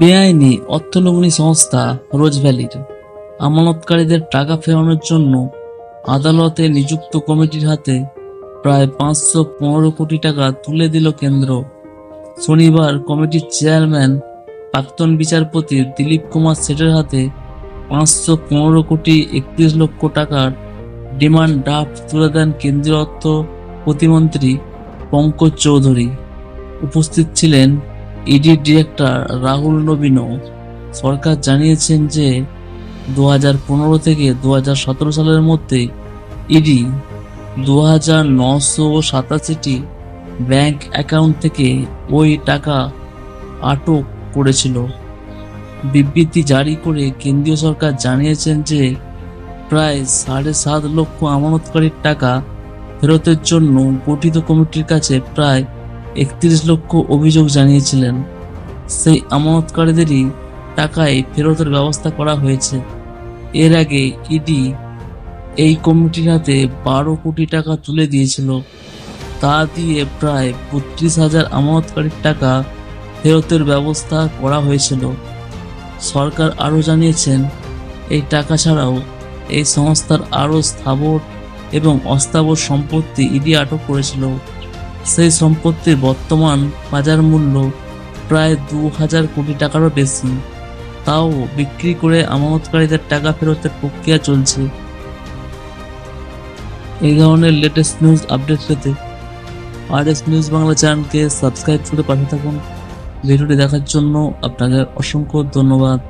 বেআইনি অর্থলগ্নি সংস্থা রোজ ভ্যালির আমানতকারীদের টাকা ফেরানোর জন্য আদালতে নিযুক্ত কমিটির হাতে প্রায় পাঁচশো পনেরো কোটি টাকা তুলে দিল কেন্দ্র। শনিবার কমিটির চেয়ারম্যান প্রাক্তন বিচারপতি দিলীপ কুমার সেটের হাতে পাঁচশো পনেরো কোটি একত্রিশ লক্ষ টাকার ডিমান্ড ড্রাফট তুলে দেন কেন্দ্রীয় অর্থ প্রতিমন্ত্রী পঙ্কজ চৌধুরী। উপস্থিত ছিলেন ইডি ডিরেক্টর রাহুল নবীনও সরকার জানিয়েছেন যে দু থেকে দু সালের মধ্যে ইডি দু হাজার নশো সাতাশিটি ব্যাংক অ্যাকাউন্ট থেকে ওই টাকা আটক করেছিল। বিবৃতি জারি করে কেন্দ্রীয় সরকার জানিয়েছেন যে প্রায় সাড়ে সাত লক্ষ আমানতকারীর টাকা ফেরতের জন্য গঠিত কমিটির কাছে প্রায় একত্রিশ লক্ষ অভিযোগ জানিয়েছিলেন। সেই আমানতকারীদেরই টাকায় ফেরতের ব্যবস্থা করা হয়েছে। এর আগে ইডি এই কমিটির হাতে বারো কোটি টাকা তুলে দিয়েছিল। তা দিয়ে প্রায় বত্রিশ হাজার আমানতকারীর টাকা ফেরতের ব্যবস্থা করা হয়েছিল। সরকার আরও জানিয়েছেন, এই টাকা ছাড়াও এই সংস্থার আরও স্থাবর এবং অস্থাবর সম্পত্তি ইডি আটক করেছিল। সেই সম্পত্তির বর্তমান বাজার মূল্য প্রায় দু হাজার কোটি টাকারও বেশি। তাও বিক্রি করে আমানতকারীদের টাকা ফেরতের প্রক্রিয়া চলছে। এই ধরনের লেটেস্ট নিউজ আপডেট পেতে আর এস নিউজ বাংলা চ্যানেলকে সাবস্ক্রাইব করে পাশে থাকুন। ভিডিওটি দেখার জন্য আপনাকে অসংখ্য ধন্যবাদ।